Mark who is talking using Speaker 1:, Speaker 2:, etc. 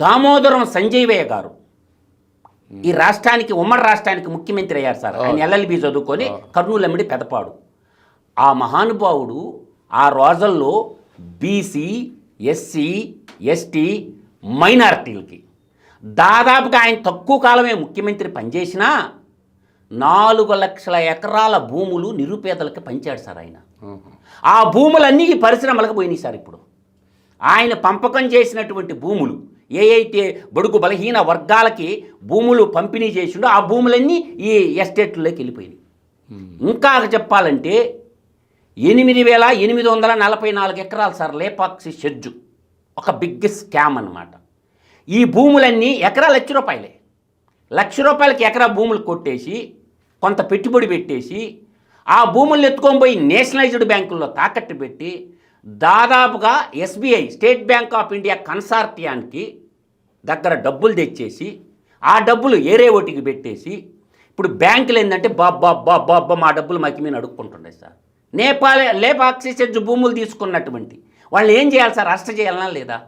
Speaker 1: దామోదరం సంజీవయ్య గారు. ఈ రాష్ట్రానికి ఉమ్మడి రాష్ట్రానికి ముఖ్యమంత్రి అయ్యారు సార్. ఆయన ఎల్ఎల్బి చదువుకొని కర్నూలు అమ్మిడి పెదపాడు. ఆ మహానుభావుడు ఆ రోజుల్లో బీసీ ఎస్సీ ఎస్టీ మైనారిటీలకి. దాదాపుగా ఆయన తక్కువ కాలమే ముఖ్యమంత్రి పనిచేసినా నాలుగు లక్షల ఎకరాల భూములు నిరుపేదలకు పంచాడు సార్ ఆయన. ఆ భూములన్నీ ఈ పరిశ్రమలకు పోయినాయి సార్ ఇప్పుడు. ఆయన పంపకం చేసినటువంటి భూములు ఏ అయితే బడుగు బలహీన వర్గాలకి భూములు పంపిణీ చేసిండో. ఆ భూములన్నీ ఈ ఎస్టేట్లోకి వెళ్ళిపోయినాయి. ఇంకా చెప్పాలంటే ఎనిమిది వేల ఎనిమిది వందల నలభై నాలుగు ఎకరాలు సార్ లేపాక్షి షెడ్జు. ఒక బిగ్ స్కామ్ అన్నమాట. ఈ భూములన్నీ ఎకరా లక్ష రూపాయలే. లక్ష రూపాయలకి ఎకరా భూములు కొట్టేసి కొంత పెట్టుబడి పెట్టేసి ఆ భూములను ఎత్తుకొని పోయి నేషనలైజ్డ్ బ్యాంకుల్లో తాకట్టు పెట్టి దాదాపుగా SBI State Bank of India కన్సార్టియానికి దగ్గర డబ్బులు తెచ్చేసి ఆ డబ్బులు ఏరే ఓటికి పెట్టేసి ఇప్పుడు బ్యాంకులు ఏంటంటే బాబ్బా బాబ్బా అబ్బా మా డబ్బులు మాకు మీద అడుక్కుంటుండే సార్. నేపాల్ లేపాక్షి భూములు తీసుకున్నటువంటి వాళ్ళు ఏం చేయాలి సార్? అరెస్ట్ చేయాలనా లేదా?